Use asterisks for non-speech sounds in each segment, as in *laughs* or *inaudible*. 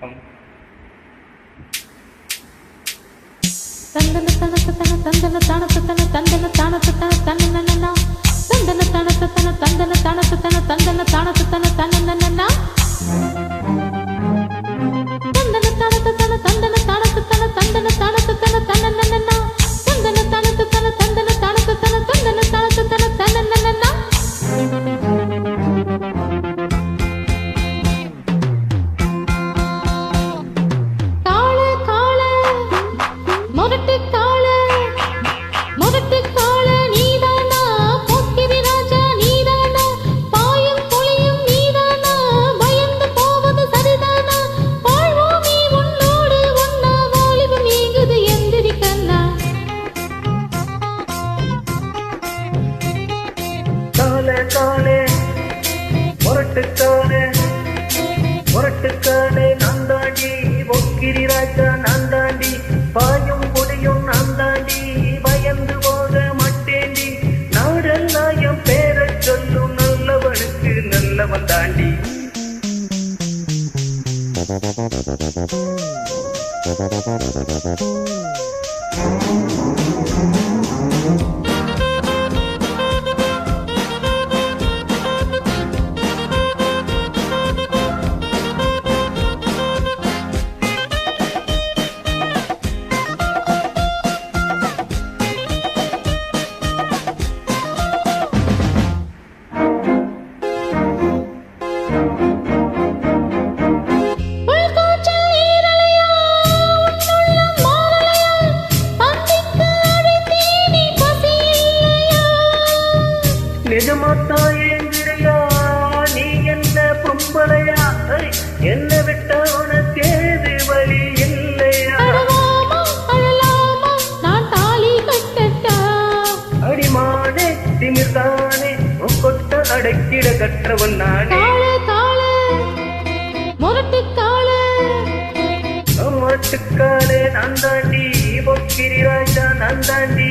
வணக்கம். தந்தன தனத்த தன தந்தன தானத்த தன தந்தன தானத்த தன காலே காலே முரட்டுக்காலே முரட்டுக்காலே நான் தாண்டி பொக்கிரி ராஜா நான் தாண்டி பாயும் பொடியும் நான் தாண்டி பயந்து போக மாட்டேண்டி நாடெல்லாம் என் பேரச் சொல்லும் நல்லவனுக்கு நல்லவன் தாண்டி. உள்காற்றல் *laughs* கற்றவன் நானே. மாட்டுக்காலே நான் தாண்டி பொக்கிரி ராஜா நான் தாண்டி.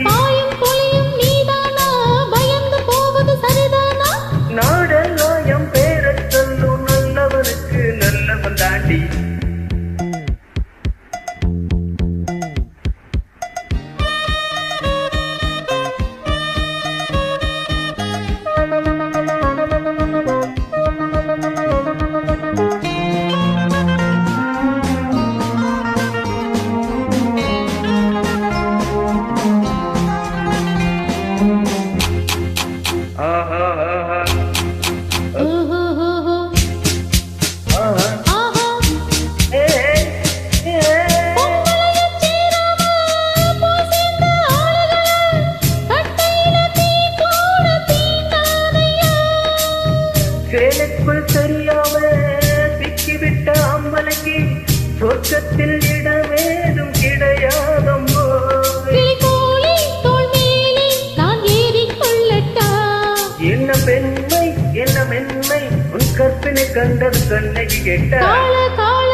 சேலைக்குள் தெரியாம சிக்கிவிட்ட அம்மலைக்கு சொர்க்கத்தில் இடம் கற்பினை கண்டது கண்ணகி கேட்டா காள காள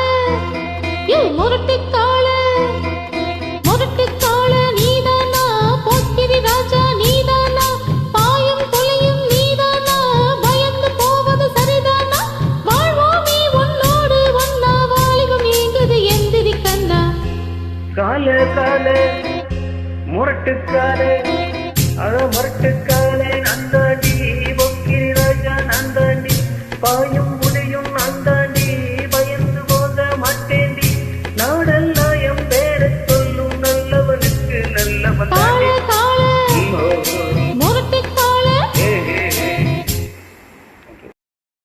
யூ முரட்டு காள முரட்டு காள நீதானா? போக்கிரி ராஜா நீதானா? பாயும் புலியும் நீதானா? பயந்து போவது சரிதானா? வாழ்வோமே உன்னோடு ஒன்னா வாலிபம் ஏங்குது எந்திரி கண்ணா. கால கால நந்தாண்டி போயும்